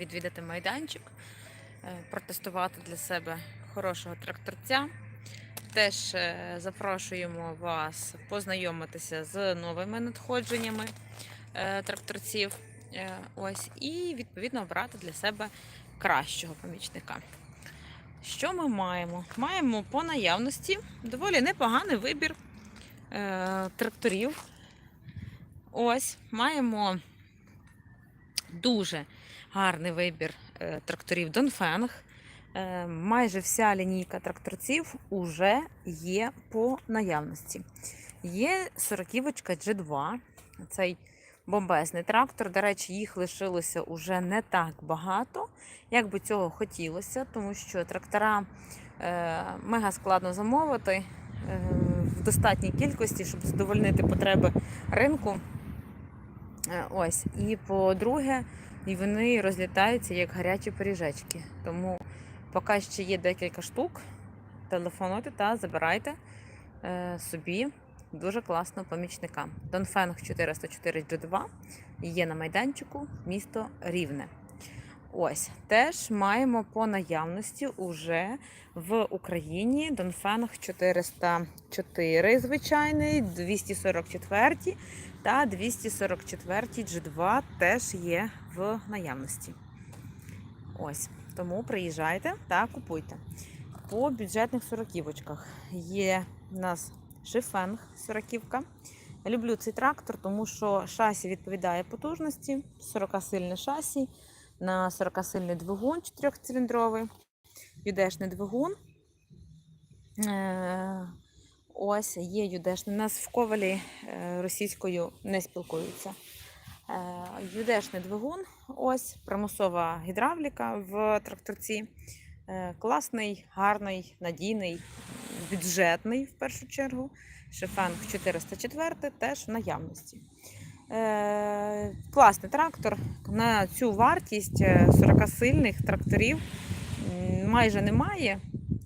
відвідати майданчик, е, протестувати для себе хорошого тракторця. Теж е, запрошуємо вас познайомитися з новими надходженнями е, тракторців. Ось, і відповідно обрати для себе кращого помічника. Що ми маємо? Маємо по наявності доволі непоганий вибір тракторів. Ось, маємо дуже гарний вибір е, тракторів Донфенг. Е, Майже вся лінійка тракторців уже є по наявності. Є сороківочка G2, цей бомбезний трактор. До речі, їх лишилося уже не так багато, як би цього хотілося, тому що трактора е, мега складно замовити в достатній кількості, щоб задовольнити потреби ринку. Ось. І по-друге, і вони розлітаються як гарячі пиріжечки. Тому поки ще є декілька штук, телефонуйте та забирайте е, собі дуже класного помічника. Донфенг 404 G2 є на майданчику місто Рівне. Ось теж маємо по наявності уже в Україні Донфенг 404 звичайний, 244 та 244 G2 теж є в наявності. Ось, тому приїжджайте та купуйте. По бюджетних сороківочках є в нас шифенг сороківка. Люблю цей трактор, тому що шасі відповідає потужності, 40-сильне шасі на 40-сильний двигун 4-циліндровий, юдешний двигун. Е, Ось є юдешний. У нас в ковалі е, російською не спілкуються. Е, Юдешний двигун, ось примусова гідравліка в тракторці. Е, Класний, гарний, надійний, бюджетний в першу чергу. Шифенг 404 теж в наявності. Е, Класний трактор. На цю вартість 40-сильних тракторів майже немає.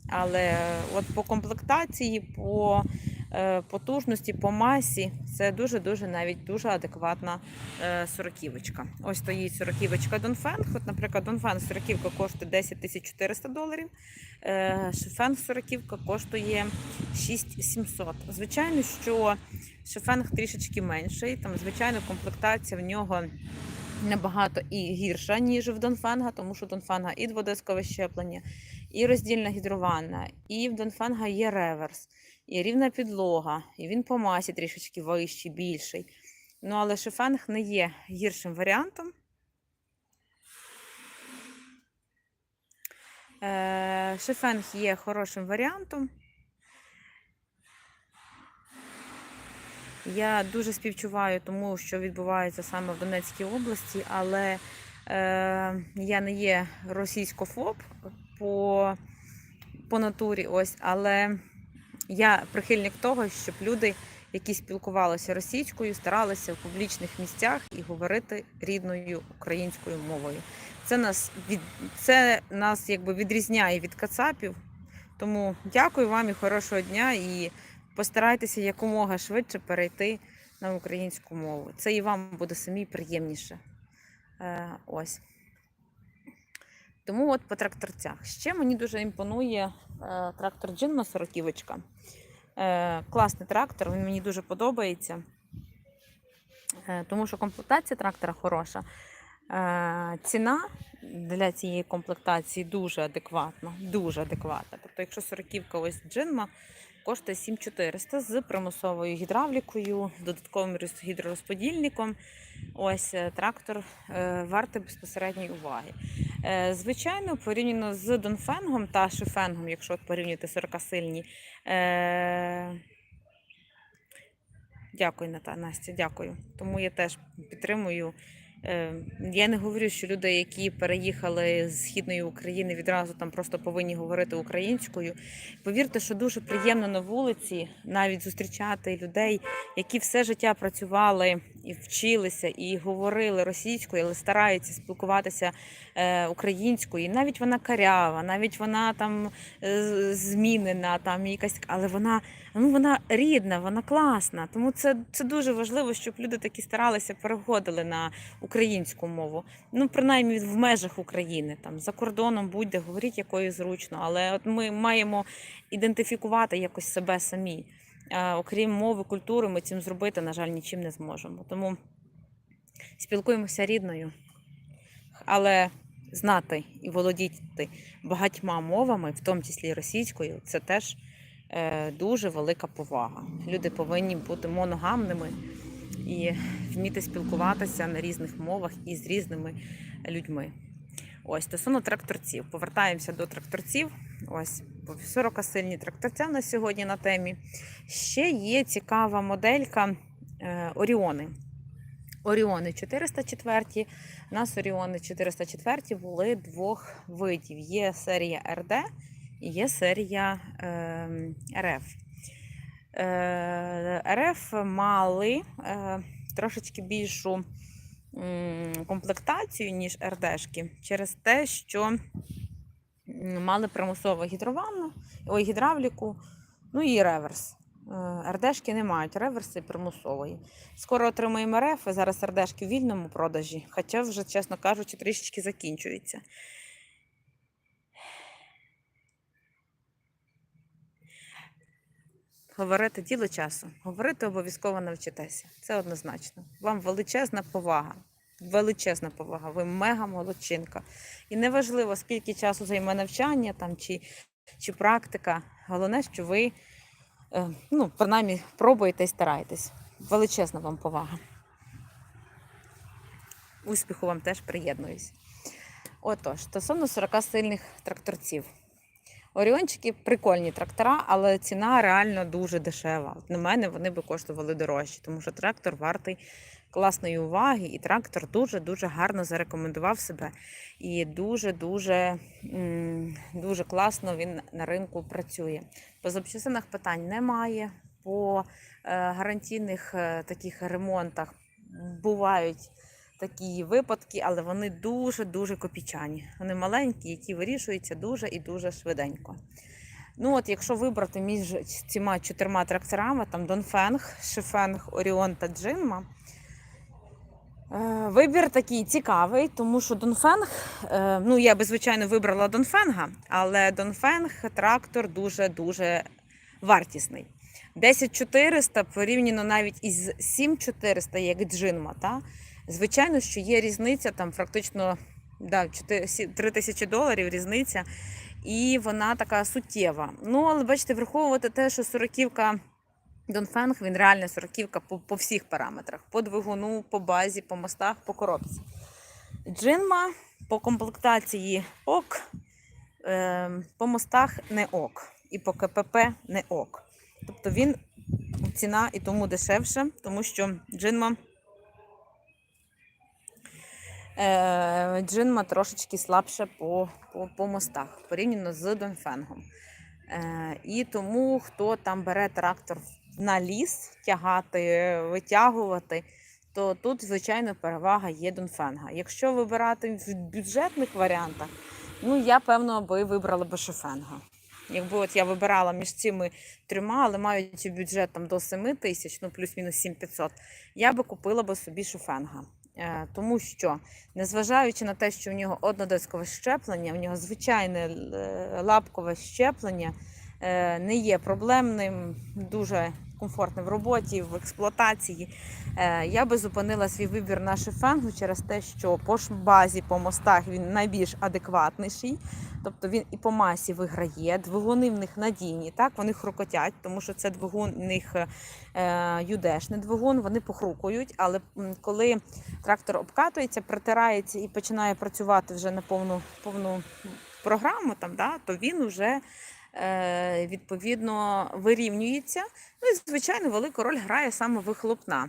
Але от по комплектації, по е, потужності, по масі це дуже-дуже навіть дуже адекватна е, сороківочка. Ось стоїть сороківочка Донфенг. От, наприклад, Донфенг сороківка коштує 10 тисяч 400 доларів. Е, Шифенг сороківка коштує 6700. Звичайно, що Шифенг трішечки менший. Там, звичайно, комплектація в нього набагато і гірша, ніж в Донфенга, тому що Донфенга і дводискове щеплення, і роздільна гідрованна, і в Донфенга є реверс, і рівна підлога, і він по масі трішечки вищий, більший. Ну, але шифенг не є гіршим варіантом. Е, Шифенг є хорошим варіантом. Я дуже співчуваю тому, що відбувається саме в Донецькій області, але е, я не є російськофоб по, по натурі, ось, але я прихильник того, щоб люди, які спілкувалися російською, старалися в публічних місцях і говорити рідною українською мовою. Це нас від це нас якби відрізняє від кацапів. Тому дякую вам і хорошого дня. І постарайтеся якомога швидше перейти на українську мову. Це і вам буде самі приємніше. Е, ось. Тому от по тракторцях. Ще мені дуже імпонує е, трактор Джинма сороківочка. Е, класний трактор, він мені дуже подобається, е, тому що комплектація трактора хороша. Ціна для цієї комплектації дуже адекватна. Дуже адекватна. Тобто, якщо сороківка ось Джинма коштує 7400 з примусовою гідравлікою, додатковим гідророзподільником. Ось трактор вартий безпосередньої уваги. Е, Звичайно, порівняно з Донфенгом та Шифенгом, якщо от порівняти 40-сильні. Е... Дякую, Ната, Настя, дякую. Тому я теж підтримую. Е, Я не говорю, що люди, які переїхали з східної України, відразу там просто повинні говорити українською. Повірте, що дуже приємно на вулиці навіть зустрічати людей, які все життя працювали і вчилися, і говорили російською, але стараються спілкуватися е, українською. І навіть вона карява, навіть вона там е, змінена, там якась, але вона, ну, вона рідна, вона класна. Тому це, це дуже важливо, щоб люди такі старалися переходили на українську мову. Ну, принаймні в межах України, там за кордоном будь-де говоріть якою зручно, але от ми маємо ідентифікувати якось себе самі. Окрім мови, культури, ми цим зробити, на жаль, нічим не зможемо. Тому спілкуємося рідною, але знати і володіти багатьма мовами, в тому числі російською, це теж е, дуже велика повага. Люди повинні бути моногамними і вміти спілкуватися на різних мовах і з різними людьми. Ось стосовно тракторців. Повертаємося до тракторців. Ось 40-сильні тракторця на сьогодні на темі. Ще є цікава моделька е, Оріони. Оріони 404. У нас Оріони 404 були двох видів. Є серія РД і є серія е, РФ. Е, РФ мали е, трошечки більшу комплектацію, ніж РДшки, через те, що мали примусову гідрованну, ой, гідравліку, ну і реверс. Е, РДшки не мають реверси примусової. Скоро отримаємо РФ, зараз РДшки в вільному продажі, хоча вже, чесно кажучи, трішечки закінчується. Говорити діло часу. Говорити обов'язково навчитеся. Це однозначно. Вам величезна повага. Величезна повага. Ви мега молодчинка. І неважливо, скільки часу займе навчання там, чи, чи практика. Головне, що ви е, ну, принаймні пробуєте і стараєтесь. Величезна вам повага. Успіху вам теж приєднуюсь. Отож, стосовно 40 сильних тракторців. Оріончики прикольні трактора, але ціна реально дуже дешева. На мене вони би коштували дорожче, тому що трактор вартий класної уваги, і трактор дуже-дуже гарно зарекомендував себе. І дуже-дуже дуже класно він на ринку працює. По запчасинах питань немає. По е, гарантійних е, таких ремонтах бувають такі випадки, але вони дуже-дуже копійчані. Вони маленькі, які вирішуються дуже і дуже швиденько. Ну от, якщо вибрати між цими чотирма тракторами, там Донфенг, Шифенг, Оріон та Джинма. е, Вибір такий цікавий, тому що Донфенг, е, ну я би звичайно вибрала Донфенга, але Донфенг трактор дуже-дуже вартісний. 10400 порівняно навіть із 7400, як Джинма. Та? Звичайно, що є різниця, там практично да, 3 тисячі доларів різниця, і вона така суттєва. Ну, але бачите, враховувати те, що сороківка Донфенг, він реальна сороківка по, по всіх параметрах: по двигуну, по базі, по мостах, по коробці. Джинма по комплектації ок, е, по мостах не ок, і по КПП не ок. Тобто він ціна і тому дешевше, тому що джинма. Е, Джинма трошечки слабше по, по, по мостах порівняно з Донфенгом. Е, і тому, хто там бере трактор на ліс, тягати, витягувати, то тут, звичайно, перевага є Донфенга. Якщо вибирати в бюджетних варіантах, ну я певно би вибрала би Шофенга. Якби от я вибирала між цими трьома, але маючи бюджет там до 7 тисяч, ну плюс-мінус 7500, я би купила би собі Шофенга. Е, Тому що, незважаючи на те, що в нього однодискове щеплення, в нього звичайне е, лапкове щеплення е, не є проблемним, дуже комфортним в роботі, в експлуатації. Е, Я би зупинила свій вибір на шифенгу через те, що по базі, по мостах він найбільш адекватніший. Тобто він і по масі виграє, двигуни в них надійні, так вони хрукотять, тому що це двигун в них е, юдешний двигун, вони похрукують, але коли трактор обкатується, притирається і починає працювати вже на повну повну програму, там, да, то він вже відповідно вирівнюється. Ну і звичайно, велику роль грає саме вихлопна.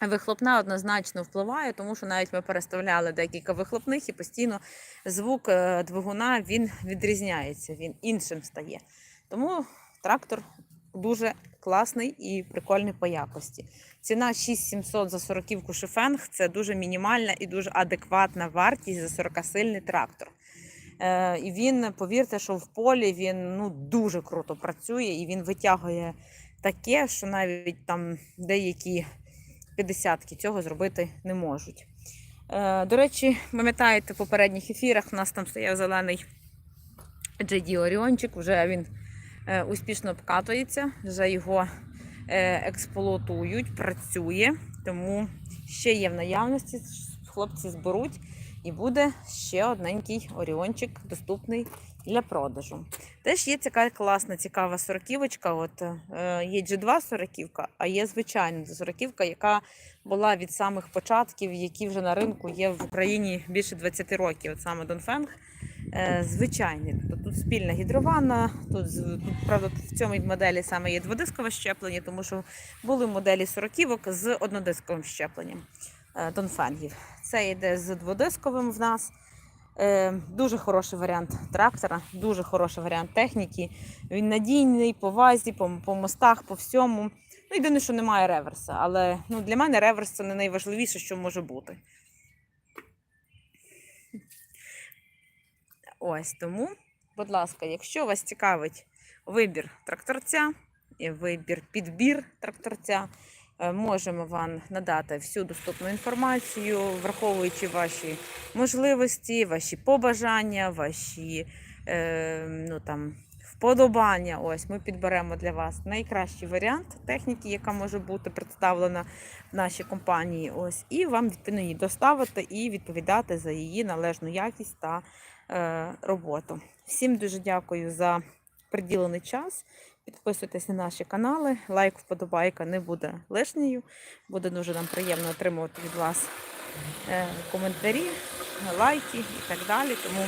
Вихлопна однозначно впливає, тому що навіть ми переставляли декілька вихлопних і постійно звук е, двигуна він відрізняється, він іншим стає. Тому трактор дуже класний і прикольний по якості. Ціна 6700 за 40 шифенг це дуже мінімальна і дуже адекватна вартість за 40-сильний трактор. Е, і він, повірте, що в полі він ну, дуже круто працює і він витягує таке, що навіть там деякі 50-ки цього зробити не можуть. Е, До речі, пам'ятаєте, в попередніх ефірах у нас там стояв зелений JD Оріончик, вже він е, успішно обкатується, вже його експлуатують, працює, тому ще є в наявності. Хлопці зберуть і буде ще одненький оріончик доступний для продажу. Теж є така класна, цікава сороківочка. От е, є G2 сороківка, а є звичайна сороківка, яка була від самих початків, які вже на ринку є в Україні більше 20 років. От саме Донфенг. Е, звичайний. Тобто тут спільна гідрована, тут, правда в цьому моделі саме є дводискове щеплення, тому що були моделі сороківок з однодисковим щепленням Донфенгів. Це йде з дводисковим в нас. Е, Дуже хороший варіант трактора, дуже хороший варіант техніки. Він надійний по вазі, по, по мостах, по всьому. Ну, єдине, що немає реверса, але ну, для мене реверс це не найважливіше, що може бути. Ось тому, будь ласка, якщо вас цікавить вибір тракторця, вибір, підбір тракторця, е, можемо вам надати всю доступну інформацію, враховуючи ваші можливості, ваші побажання, ваші е, ну, там, вподобання. Ось ми підберемо для вас найкращий варіант техніки, яка може бути представлена в нашій компанії. Ось, і вам відповідно її доставити і відповідати за її належну якість та е, роботу. Всім дуже дякую за приділений час. Підписуйтесь на наші канали. Лайк, вподобайка не буде лишньою. Буде дуже нам приємно отримувати від вас е, коментарі, лайки і так далі. Тому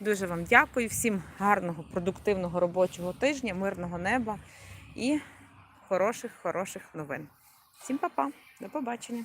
дуже вам дякую. Всім гарного, продуктивного робочого тижня, мирного неба і хороших, хороших новин. Всім па-па, до побачення!